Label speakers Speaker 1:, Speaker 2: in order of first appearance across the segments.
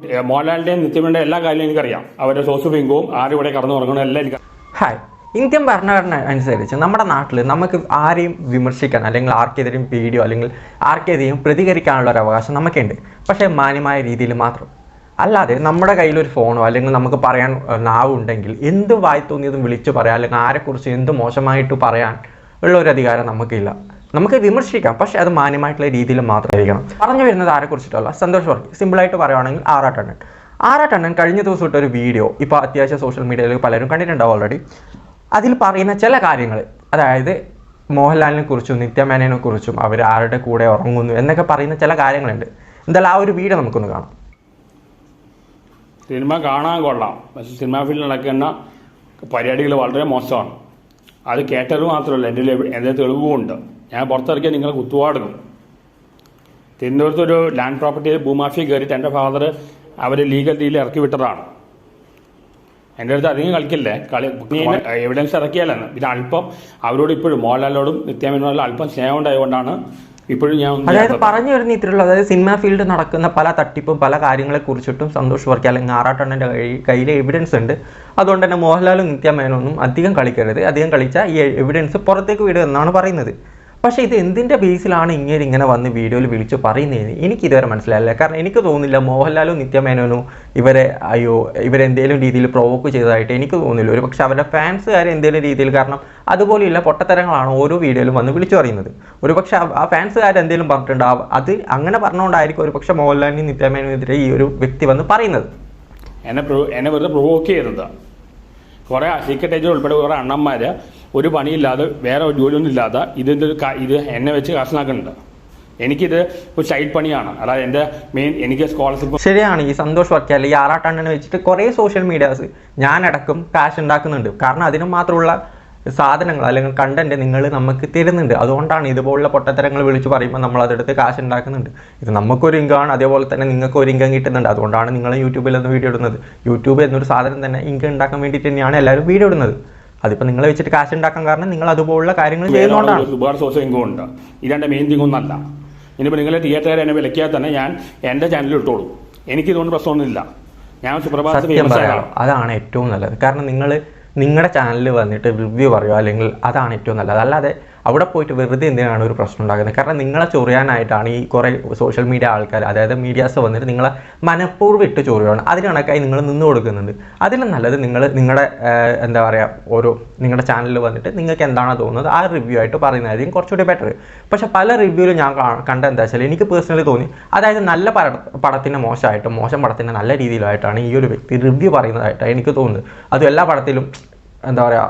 Speaker 1: മോഹൻലാലിന്റെയും നിത്യമേന്റെ എല്ലാ കാര്യവും എനിക്കറിയാം. അവരുടെ സോഴ്സ് പിങ്കും ആരും ഇവിടെ കടന്നു തുടങ്ങണം എല്ലാം എനിക്ക്
Speaker 2: ഹായ്. ഇന്ത്യൻ ഭരണഘടന അനുസരിച്ച് നമ്മുടെ നാട്ടിൽ നമുക്ക് ആരെയും വിമർശിക്കാൻ അല്ലെങ്കിൽ ആർക്കെതിരെയും വീഡിയോ അല്ലെങ്കിൽ ആർക്കെതിരെയും പ്രതികരിക്കാനുള്ള ഒരു അവകാശം നമുക്കുണ്ട്. പക്ഷേ മാന്യമായ രീതിയിൽ മാത്രം. അല്ലാതെ നമ്മുടെ കയ്യിൽ ഒരു ഫോണോ അല്ലെങ്കിൽ നമുക്ക് പറയാൻ നാവുണ്ടെങ്കിൽ എന്ത് വായി തോന്നിയതും വിളിച്ചു പറയാം അല്ലെങ്കിൽ ആരെക്കുറിച്ച് എന്ത് മോശമായിട്ട് പറയാൻ ഉള്ള ഒരു അധികാരം നമുക്കില്ല. നമുക്ക് വിമർശിക്കാം പക്ഷെ അത് മാന്യമായിട്ടുള്ള രീതിയിൽ മാത്രമായിരിക്കണം. പറഞ്ഞു വരുന്നത് ആരെക്കുറിച്ചിട്ടല്ല സന്തോഷ് വർക്കി സിമ്പിളായിട്ട് പറയുകയാണെങ്കിൽ ആറാട്ടണ്ണൻ ആറാട്ടണ്ണൻ കഴിഞ്ഞ ദിവസം ഇട്ട ഒരു വീഡിയോ ഇപ്പോൾ അത്യാവശ്യം സോഷ്യൽ മീഡിയയിൽ പലരും കണ്ടിട്ടുണ്ടാവും ഓൾറെഡി അതിൽ പറയുന്ന ചില കാര്യങ്ങൾ അതായത് മോഹൻലാലിനെ കുറിച്ചും നിത്യമേനനെ കുറിച്ചും അവർ ആരുടെ കൂടെ ഉറങ്ങുന്നു എന്നൊക്കെ പറയുന്ന ചില കാര്യങ്ങളുണ്ട്. എന്തായാലും ആ ഒരു വീഡിയോ നമുക്കൊന്ന് കാണാം.
Speaker 1: സിനിമ കാണാൻ കൊള്ളാം. പക്ഷെ സിനിമാ ഫീൽഡിൽ നടക്കുന്ന പരിപാടികൾ വളരെ മോശമാണ്. അത് കേട്ടത് മാത്രമല്ല എന്റെ എന്റെ തെളിവുമുണ്ട് ഞാൻ പുറത്തിറക്കിയ നിങ്ങൾ കുത്തുവാടുന്നു. തിരുവനന്തപുരത്ത് ഒരു ലാൻഡ് പ്രോപ്പർട്ടിയിൽ ഭൂമാഫിയ കയറിയിട്ട് എന്റെ ഫാദർ അവർ ലീഗൽ രീതിയിൽ ഇറക്കി വിട്ടതാണ്. എന്റെ അടുത്ത് അധികം കളിക്കില്ലേ? കളി എവിഡൻസ് ഇറക്കിയാലാണ്. പിന്നെ അല്പം അവരോട് ഇപ്പോഴും മോഹൻലാലിനോടും നിത്യാമേനോടും അല്പം സ്നേഹം ഉണ്ടായതുകൊണ്ടാണ് ഇപ്പോഴും ഞാൻ
Speaker 2: അതായത് പറഞ്ഞു വരുന്ന ഇത്രയുള്ള അതായത് സിനിമാ ഫീൽഡ് നടക്കുന്ന പല തട്ടിപ്പും പല കാര്യങ്ങളെ കുറിച്ചിട്ടും സന്തോഷ് വർക്കി അല്ലെങ്കിൽ ആറാട്ടണ്ണന്റെ കയ്യിൽ എവിഡൻസ് ഉണ്ട്. അതുകൊണ്ട് തന്നെ മോഹൻലാലും നിത്യമേനൊന്നും അധികം കളിക്കരുത്. അധികം കളിച്ചാൽ ഈ എവിഡൻസ് പുറത്തേക്ക് വിടുക എന്നാണ് പറയുന്നത്. പക്ഷേ ഇത് എന്തിന്റെ ബേസിലാണ് ഇങ്ങനെ ഇങ്ങനെ വന്ന് വീഡിയോയിൽ വിളിച്ച് പറയുന്നതെന്ന് എനിക്ക് ഇതുവരെ മനസ്സിലായില്ല. കാരണം എനിക്ക് തോന്നുന്നില്ല മോഹൻലാലും നിത്യമേനോനോ ഇവരെ അയ്യോ ഇവരെന്തേലും രീതിയിൽ പ്രൊവോക്ക് ചെയ്തതായിട്ട് എനിക്ക് തോന്നുന്നില്ല. ഒരു പക്ഷേ അവരുടെ ഫാൻസുകാർ എന്തേലും രീതിയിൽ കാരണം അതുപോലെയുള്ള പൊട്ടത്തരങ്ങളാണ് ഓരോ വീഡിയോയിലും വന്ന് വിളിച്ചു പറയുന്നത്. ഒരു പക്ഷേ ആ ഫാൻസുകാർ എന്തേലും പറഞ്ഞിട്ടുണ്ടാവും അത് അങ്ങനെ പറഞ്ഞുകൊണ്ടായിരിക്കും ഒരു പക്ഷേ മോഹൻലാലിനും നിത്യമേനോനെതിരെ ഈ ഒരു വ്യക്തി വന്ന് പറയുന്നത്.
Speaker 1: എന്നെ എന്നെ വെറുതെ പ്രൊവോക്ക് ചെയ്തതാണ് കുറേ സീക്രട്ട് ഏജന്റ് ഉൾപ്പെടെ കുറേ അണ്ണന്മാർ ഒരു പണിയില്ലാതെ വേറെ ജോലിയൊന്നും ഇല്ലാതെ ഇതിന്റെ ഒരു ഇത് എന്നെ വെച്ച് കാശിനാക്കുന്നുണ്ട് എനിക്കിത് ഒരു സൈഡ് പണിയാണ്. അതായത് എന്റെ മെയിൻ എനിക്ക് സ്കോളർഷിപ്പ്
Speaker 2: ശരിയാണ് ഈ സന്തോഷ് വർക്കി അല്ലെങ്കിൽ ആറാട്ടണ്ണനെ വെച്ചിട്ട് കുറേ സോഷ്യൽ മീഡിയാസ് ഞാനടക്കം കാശ് ഉണ്ടാക്കുന്നുണ്ട്. കാരണം അതിന് മാത്രമുള്ള സാധനങ്ങൾ അല്ലെങ്കിൽ കണ്ടന്റ് നിങ്ങൾ നമുക്ക് തരുന്നുണ്ട്. അതുകൊണ്ടാണ് ഇതുപോലുള്ള പൊട്ടത്തരങ്ങൾ വിളിച്ച് പറയുമ്പോൾ നമ്മൾ അതെടുത്ത് കാശ് ഉണ്ടാക്കുന്നുണ്ട്. ഇത് നമുക്കൊരു ഇൻകമാണ് അതേപോലെ തന്നെ നിങ്ങൾക്ക് ഒരു ഇൻകം കിട്ടുന്നുണ്ട്. അതുകൊണ്ടാണ് നിങ്ങൾ യൂട്യൂബിൽ ഒന്ന് വീഡിയോ ഇടുന്നത്. യൂട്യൂബ് എന്നൊരു സാധനം തന്നെ ഇൻകം ഉണ്ടാക്കാൻ വേണ്ടിയിട്ട് തന്നെയാണ് എല്ലാവരും വീഡിയോ ഇടുന്നത്. അതിപ്പോൾ നിങ്ങളെ വെച്ചിട്ട് കാശ് ഉണ്ടാക്കാൻ കാരണം നിങ്ങൾ അതുപോലുള്ള കാര്യങ്ങൾ ചെയ്യുന്നതുകൊണ്ടാണ്
Speaker 1: ഒരുപാട് സോഴ്സ് ഇൻകം ഉണ്ട്. ഇതെന്റെ മെയിൻ തിങ് ഒന്നല്ല. ഇനിയിപ്പോൾ നിങ്ങളെ തിയേറ്റർ എന്നെ വിലക്കിയാൽ തന്നെ ഞാൻ എന്റെ ചാനലിൽ ഇട്ടോളൂ. എനിക്കിതുകൊണ്ട് പ്രശ്നമൊന്നുമില്ല. ഞാൻ
Speaker 2: സത്യം പറയാം. അതാണ് ഏറ്റവും നല്ലത്. കാരണം നിങ്ങൾ നിങ്ങളുടെ ചാനലിൽ വന്നിട്ട് റിവ്യൂ പറയുക അല്ലെങ്കിൽ അതാണ് ഏറ്റവും നല്ലത്. അല്ലാതെ അവിടെ പോയിട്ട് വെറുതെ എന്തിനാണ് ഒരു പ്രശ്നം ഉണ്ടാകുന്നത്? കാരണം നിങ്ങളെ ചൊറിയാനായിട്ടാണ് ഈ കുറേ സോഷ്യൽ മീഡിയ ആൾക്കാർ അതായത് മീഡിയാസ് വന്നിട്ട് നിങ്ങളെ മനഃപൂർവം ഇട്ട് ചൊറിയാണ് അതിന് നിങ്ങൾ നിന്ന് കൊടുക്കുന്നുണ്ട്. അതിലും നല്ലത് നിങ്ങൾ നിങ്ങളുടെ എന്താ പറയുക ഓരോ നിങ്ങളുടെ ചാനലിൽ വന്നിട്ട് നിങ്ങൾക്ക് എന്താണോ തോന്നുന്നത് ആ റിവ്യൂ ആയിട്ട് പറയുന്നതായിരിക്കും കുറച്ചുകൂടി ബെറ്റർ പക്ഷെ പല റിവ്യൂവിലും ഞാൻ കണ്ട എന്താ വെച്ചാൽ എനിക്ക് പേഴ്സണലി തോന്നി അതായത് നല്ല പട പടത്തിന്റെ മോശമായിട്ടും മോശം പടത്തിന്റെ നല്ല രീതിയിലായിട്ടാണ് ഈ ഒരു വ്യക്തി റിവ്യൂ പറയുന്നതായിട്ടാണ് എനിക്ക് തോന്നുന്നത്. അതും എല്ലാ പടത്തിലും എന്താ പറയുക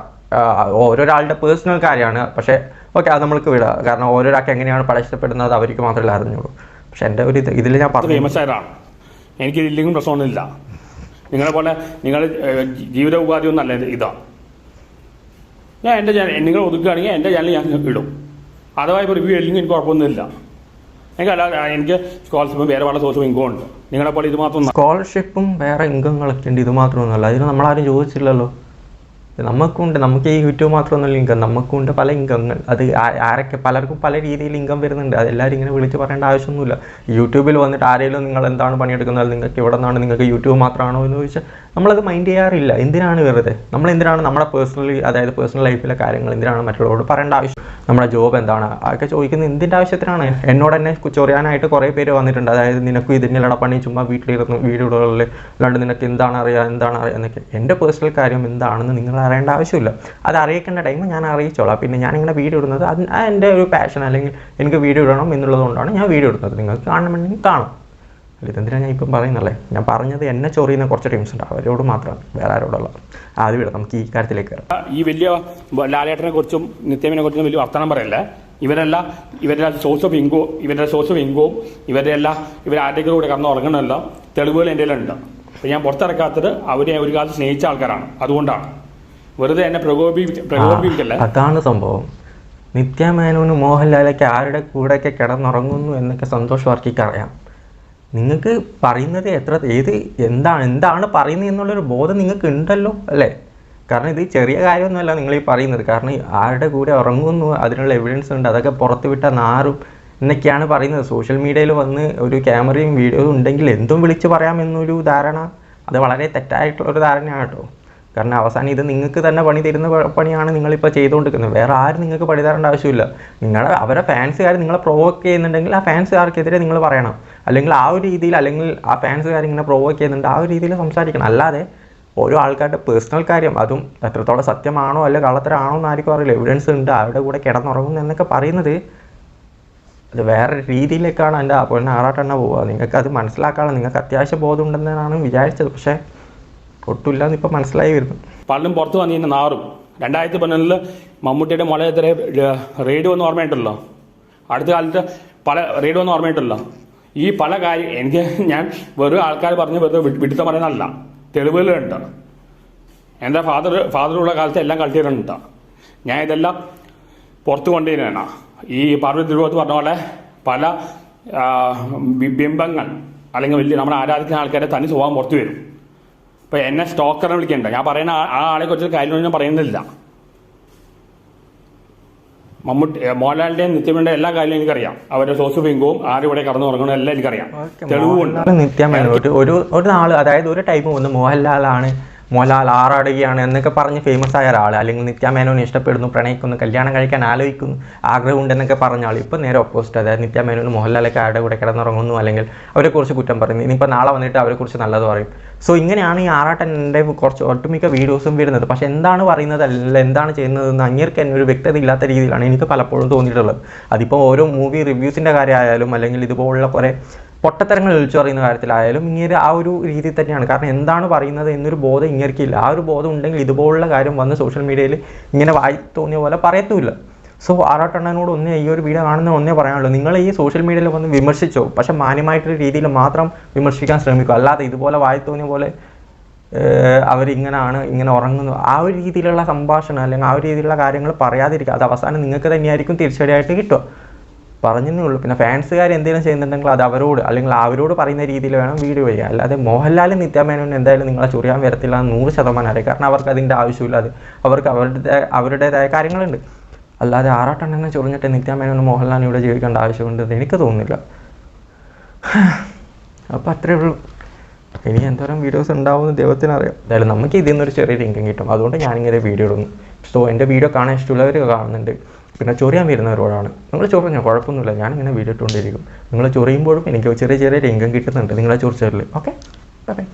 Speaker 2: ഓരോരാളുടെ പേഴ്സണൽ കാര്യമാണ്. പക്ഷേ ഓക്കെ അത് നമ്മൾക്ക് വിടാം. കാരണം ഓരോരാൾക്ക് എങ്ങനെയാണ് പടം ഇഷ്ടപ്പെടുന്നത് അവർക്ക് മാത്രമേ അറിഞ്ഞുള്ളൂ. പക്ഷെ എന്റെ ഒരു ഇത് ഇതിൽ ഞാൻ പറഞ്ഞു.
Speaker 1: എനിക്ക് ഇല്ലെങ്കിലും പ്രശ്നമൊന്നുമില്ല. നിങ്ങളെ പോലെ നിങ്ങൾ ജീവിത ഉപാധി ഒന്നല്ല ഇത് ഇതാ. ഞാൻ എന്റെ ചാനൽ നിങ്ങൾ ഒതുക്കുകയാണെങ്കിൽ എന്റെ ചാനൽ ഞാൻ ഇടും. അഥവാ ഇപ്പോൾ റിവ്യൂ ഇല്ലെങ്കിൽ എനിക്ക് കുഴപ്പമൊന്നുമില്ല എനിക്ക് അല്ലാതെ എനിക്ക് സ്കോളർഷിപ്പും വേറെ പല സോഴ്സും ഇൻകം ഉണ്ട്. നിങ്ങളെ പോലെ ഇത് മാത്രം
Speaker 2: സ്കോളർഷിപ്പും വേറെ ഇൻകങ്ങളൊക്കെ ഉണ്ട് ഇത് മാത്രമൊന്നുമല്ല. അതിന് നമ്മളാരും ചോദിച്ചില്ലല്ലോ. നമുക്കുണ്ട് നമുക്ക് ഈ യൂട്യൂബ് മാത്രമൊന്നുമില്ല ഇൻകം നമുക്കുണ്ട് പല ഇൻകങ്ങൾ അത് ആരൊക്കെ പലർക്കും പല രീതിയിൽ ഇൻകം വരുന്നുണ്ട്. അതെല്ലാവരും ഇങ്ങനെ വിളിച്ച് പറയേണ്ട ആവശ്യമൊന്നുമില്ല. യൂട്യൂബിൽ വന്നിട്ട് ആരെങ്കിലും നിങ്ങൾ എന്താണ് പണിയെടുക്കുന്നത് നിങ്ങൾക്ക് ഇവിടെ നിന്നാണ് നിങ്ങൾക്ക് യൂട്യൂബ് മാത്രമാണോ എന്ന് ചോദിച്ചാൽ നമ്മളത് മൈൻഡ് ചെയ്യാറില്ല. എന്തിനാണ് വെറുതെ? നമ്മൾ എന്തിനാണ് നമ്മുടെ പേഴ്സണലി അതായത് പേഴ്സണൽ ലൈഫിലെ കാര്യങ്ങൾ എന്തിനാണ് മറ്റുള്ളവരോട് പറയേണ്ട ആവശ്യം? നമ്മുടെ ജോബ് എന്താണ്? അതൊക്കെ ചോദിക്കുന്നത് എന്തിന്റെ ആവശ്യത്തിനാണ്? എന്നോട് എന്നെ ചൊറിയാനായിട്ട് കുറേ പേര് വന്നിട്ടുണ്ട്. അതായത് നിനക്കും ഇതിന്റെ പണി ചുമ്മാ വീട്ടിലിരുന്നു വീടുകളിൽ അല്ലാണ്ട് നിനക്ക് എന്താണ് അറിയുക എന്താണ് അറിയുക എന്നൊക്കെ. എന്റെ പേഴ്സണൽ കാര്യം എന്താണെന്ന് നിങ്ങൾ അറിയേണ്ട ആവശ്യമില്ല. അത് അറിയിക്കേണ്ട ടൈം ഞാൻ അറിയിച്ചോളാം. പിന്നെ ഞാനിങ്ങനെ വീഡിയോ ഇടുന്നത് അത് എന്റെ ഒരു പാഷൻ അല്ലെങ്കിൽ എനിക്ക് വീഡിയോ ഇടണം എന്നുള്ളതുകൊണ്ടാണ് ഞാൻ വീഡിയോ ഇടുന്നത്. നിങ്ങൾക്ക് കാണണമെങ്കിൽ കാണും. ഇതെന്തിനാണ് ഞാൻ ഇപ്പം പറയുന്നല്ലേ? ഞാൻ പറഞ്ഞത് എന്നെ ചൊറിയുന്ന കുറച്ച് ടീംസ് ഉണ്ട്. അവരോട് മാത്രമാണ് വേറെ ആരോടുള്ള ആദ്യം വിടാം നമുക്ക് ഈ കാര്യത്തിലേക്ക് വരാം.
Speaker 1: ഈ വലിയ ലാലേട്ടനെ കുറിച്ചും നിത്യമനെ കുറിച്ചും വലിയ വർത്തമാനം പറയല്ലേ? ഇവരല്ല ഇവരുടെ സോഴ്സ് ഓഫ് ഇൻകോ ഇവരുടെ സോഴ്സ് ഓഫ് ഇൻകവും ഇവരുടെ എല്ലാ ഇവർ ആരുടെയൊക്കെ കൂടെ കടന്ന് ഉറങ്ങണമല്ലോ? തെളിവുകൾ എന്റെ ഉണ്ട് ഞാൻ പുറത്തിറക്കാത്തത് അവരെ ഒരു കാലത്ത് സ്നേഹിച്ച ആൾക്കാരാണ്. അതുകൊണ്ടാണ്. വെറുതെ എന്നെ പ്രകോപിപ്പിക്കല്ല.
Speaker 2: അതാണ് സംഭവം. നിത്യമേനോനും മോഹൻലാലൊക്കെ ആരുടെ കൂടെയൊക്കെ കിടന്നുറങ്ങുന്നു എന്നൊക്കെ സന്തോഷ് വർക്കിക്ക് അറിയാം. നിങ്ങൾക്ക് പറയുന്നത് എത്ര ഏത് എന്താണ് എന്താണ് പറയുന്നത് എന്നുള്ളൊരു ബോധം നിങ്ങൾക്ക് ഉണ്ടല്ലോ അല്ലേ? കാരണം ഇത് ചെറിയ കാര്യമൊന്നുമല്ല നിങ്ങൾ ഈ പറയുന്നത്. കാരണം ആരുടെ കൂടെ ഉറങ്ങുന്നു അതിനുള്ള എവിഡൻസ് ഉണ്ട് അതൊക്കെ പുറത്ത് വിട്ടാൽ നാറും എന്നൊക്കെയാണ് പറയുന്നത്. സോഷ്യൽ മീഡിയയിൽ വന്ന് ഒരു ക്യാമറയും വീഡിയോയും ഉണ്ടെങ്കിൽ എന്തും വിളിച്ച് പറയാമെന്നൊരു ധാരണ. അത് വളരെ തെറ്റായിട്ടുള്ളൊരു ധാരണയാണ് കേട്ടോ. കാരണം അവസാനം ഇത് നിങ്ങൾക്ക് തന്നെ പണി തരുന്ന പണിയാണ് നിങ്ങളിപ്പോൾ ചെയ്തുകൊണ്ടിരിക്കുന്നത്. വേറെ ആരും നിങ്ങൾക്ക് പണി തരേണ്ട ആവശ്യമില്ല. നിങ്ങൾ അവരെ ഫാൻസുകാർ നിങ്ങളെ പ്രൊവോക്ക് ചെയ്യുന്നുണ്ടെങ്കിൽ ആ ഫാൻസുകാർക്കെതിരെ നിങ്ങൾ പറയണം. അല്ലെങ്കിൽ ആ ഒരു രീതിയിൽ അല്ലെങ്കിൽ ആ ഫാൻസുകാർ ഇങ്ങനെ പ്രൊവോക്ക് ചെയ്യുന്നുണ്ട് ആ ഒരു രീതിയിൽ സംസാരിക്കണം. അല്ലാതെ ഓരോ ആൾക്കാരുടെ പേഴ്സണൽ കാര്യം അതും എത്രത്തോളം സത്യമാണോ അല്ല കള്ളത്തരാണോ എന്ന് ആർക്കും അറിയില്ല. എവിഡൻസ് ഉണ്ട് അവരുടെ കൂടെ കിടന്നുറങ്ങുന്നു എന്നൊക്കെ പറയുന്നത് അത് വേറെ രീതിയിലേക്കാണ് എന്റെ അപ്പോൾ ആറാട്ടെണ്ണ പോവുക. നിങ്ങൾക്ക് അത് മനസ്സിലാക്കാനുള്ള നിങ്ങൾക്ക് അത്യാവശ്യ ബോധം ഉണ്ടെന്നാണ് വിചാരിച്ചത്. പക്ഷേ ഒട്ടുമില്ല ഇപ്പം മനസ്സിലായി വരുന്നു.
Speaker 1: പലരും പുറത്ത് വന്നു കഴിഞ്ഞാൽ നാറും. രണ്ടായിരത്തി പതിനൊന്നിൽ മമ്മൂട്ടിയുടെ മുളയത്തിലെ റെയ്ഡ് വന്ന് ഓർമ്മയുണ്ടല്ലോ. അടുത്ത കാലത്ത് പല റെയ്ഡ് വന്ന് ഓർമ്മയുണ്ടല്ലോ. ഈ പല കാര്യം എനിക്ക് ഞാൻ വെറും ആൾക്കാർ പറഞ്ഞ് വെറുതെ വിടുത്തം പറയുന്നതല്ല. തെളിവുകളുണ്ട്. എന്റെ ഫാദർ ഫാദറുള്ള കാലത്ത് എല്ലാം കളിച്ചിട്ടുണ്ട്. ഞാൻ ഇതെല്ലാം പുറത്ത് കൊണ്ടുവരുന്നതാണ്. ഈ പാർവതി തിരുവോത്ത് പറഞ്ഞ പോലെ പല ബിംബങ്ങൾ അല്ലെങ്കിൽ വലിയ നമ്മൾ ആരാധിക്കുന്ന ആൾക്കാരെ തനി സ്വഭാവം പുറത്തു വരും. ഇപ്പൊ എന്നെ സ്റ്റോക്കറിനെ വിളിക്കണ്ട. ഞാൻ പറയുന്ന ആ- ആളെ കുറിച്ച് ഞാൻ പറയുന്നില്ല. മമ്മൂട്ടി മോഹൻലാലിന്റെയും നിത്യമേന്റെ എല്ലാ കാര്യവും എനിക്കറിയാം. അവരുടെ സോസ് പിങ്കുവും ആരും ഇവിടെ കടന്നു ഉറങ്ങണം എല്ലാം എനിക്കറിയാം. തെളിവുണ്ട്.
Speaker 2: മോഹൻലാൽ ഒരു ഒരു നാൾ അതായത് ഒരു ടൈപ്പ് വന്ന് മോഹൻലാലാണ് മോഹൻലാൽ ആറാടുകയാണ് എന്നൊക്കെ പറഞ്ഞ് ഫേമസ് ആയ ഒരാൾ അല്ലെങ്കിൽ നിത്യമേനോനെ ഇഷ്ടപ്പെടുന്നു പ്രണയിക്കുന്നു കല്യാണം കഴിക്കാൻ ആലോചിക്കുന്നു ആഗ്രഹമുണ്ടെന്നൊക്കെ പറഞ്ഞ ആൾ ഇപ്പോൾ നേരെ ഓപ്പോസിറ്റ് അതായത് നിത്യമേനോൻ മോഹൻലാലൊക്കെ ആരുടെ കൂടെ കിടന്നുറങ്ങുന്നു അല്ലെങ്കിൽ അവരെക്കുറിച്ച് കുറ്റം പറയുന്നു. ഇനിയിപ്പോൾ നാളെ വന്നിട്ട് അവരെക്കുറിച്ച് നല്ലത് പറയും. സോ ഇങ്ങനെയാണ് ഈ ആറാട്ടന്റെ കുറച്ച് ഒട്ടുമിക്ക വീഡിയോസും വരുന്നത്. പക്ഷേ എന്താണ് പറയുന്നത് അല്ല എന്താണ് ചെയ്യുന്നതെന്ന് അങ്ങേർക്ക് തന്നെ ഒരു വ്യക്തത ഇല്ലാത്ത രീതിയിലാണ് എനിക്ക് പലപ്പോഴും തോന്നിയിട്ടുള്ളത്. അതിപ്പോൾ ഓരോ മൂവി റിവ്യൂസിന്റെ കാര്യമായാലും അല്ലെങ്കിൽ ഇതുപോലുള്ള കുറേ പൊട്ടത്തരങ്ങൾ വിളിച്ചു പറയുന്ന കാര്യത്തിലായാലും ഇങ്ങനെ ആ ഒരു രീതിയിൽ തന്നെയാണ്. കാരണം എന്താണ് പറയുന്നത് എന്നൊരു ബോധം ഇങ്ങനെയൊക്കെയില്ല ആ ഒരു ബോധം ഉണ്ടെങ്കിൽ ഇതുപോലുള്ള കാര്യം വന്ന് സോഷ്യൽ മീഡിയയിൽ ഇങ്ങനെ വായി തോന്നിയ പോലെ പറയത്തുമില്ല. സോ ആറാട്ടണ്ണനോട് ഒന്നേ ഈ ഒരു വീഡിയോ കാണുന്ന ഒന്നേ പറയാനുള്ളൂ. നിങ്ങൾ ഈ സോഷ്യൽ മീഡിയയിൽ വന്ന് വിമർശിച്ചോ? പക്ഷെ മാന്യമായിട്ടൊരു രീതിയിൽ മാത്രം വിമർശിക്കാൻ ശ്രമിക്കുക. അല്ലാതെ ഇതുപോലെ വായി തോന്നിയ പോലെ അവരിങ്ങനാണ് ഇങ്ങനെ ഉറങ്ങുന്നു. ആ ഒരു രീതിയിലുള്ള സംഭാഷണം അല്ലെങ്കിൽ ആ ഒരു രീതിയിലുള്ള കാര്യങ്ങൾ പറയാതിരിക്കുക. അത് അവസാനം നിങ്ങൾക്ക് തന്നെയായിരിക്കും തിരിച്ചടിയായിട്ട് കിട്ടുക. പറഞ്ഞതേ ഉള്ളൂ പിന്നെ ഫാൻസുകാർ എന്തെങ്കിലും ചെയ്യുന്നുണ്ടെങ്കിൽ അത് അവരോട് അല്ലെങ്കിൽ അവരോട് പറയുന്ന രീതിയിൽ വേണം വീഡിയോ ചെയ്യുക. അല്ലാതെ മോഹൻലാലും നിത്യാമേനോനും എന്തായാലും നിങ്ങളെ ചൊറിയാൻ വരത്തില്ല നൂറ് ശതമാനം അറിയാം. കാരണം അവർക്ക് അതിന്റെ ആവശ്യമില്ല. അത് അവർക്ക് അവരുടെ അവരുടേതായ കാര്യങ്ങളുണ്ട്. അല്ലാതെ ആറാട്ടെണ്ണനെ ചൊറിഞ്ഞിട്ട് നിത്യാമേനോനും മോഹൻലാലും ഇവിടെ ജീവിക്കേണ്ട ആവശ്യമുണ്ടെന്ന് എനിക്ക് തോന്നുന്നില്ല. അപ്പോൾ അത്രേ ഉള്ളൂ. ഇനി എന്തോരം വീഡിയോസ് ഉണ്ടാവുമെന്ന് ദൈവത്തിനറിയാം. എന്തായാലും നമുക്ക് ഇതിൽ നിന്നൊരു ചെറിയ ഇൻകം കിട്ടും. അതുകൊണ്ട് ഞാനിങ്ങനെ വീഡിയോ ഇടുന്നു. സോ എന്റെ വീഡിയോ കാണാൻ ഇഷ്ടമുള്ളവർ കാണുന്നുണ്ട്. പിന്നെ ചൊറിയാൻ വരുന്നവരോടാണ് നിങ്ങൾ ചൊറിഞ്ഞോ കുഴപ്പമൊന്നുമില്ല. ഞാനിങ്ങനെ വീഡിയോ ഇട്ടുകൊണ്ടിരിക്കും. നിങ്ങൾ ചൊറിയുമ്പോഴും എനിക്ക് ചെറിയ ചെറിയ രംഗം കിട്ടുന്നുണ്ട്. നിങ്ങളെ ചൊറിച്ചതിൽ ഓക്കെ ബൈ